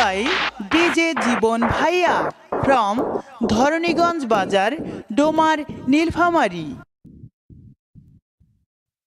By DJ জীবন ভাইয়া from ধরণীগঞ্জ বাজার ডোমার নীলফামারি।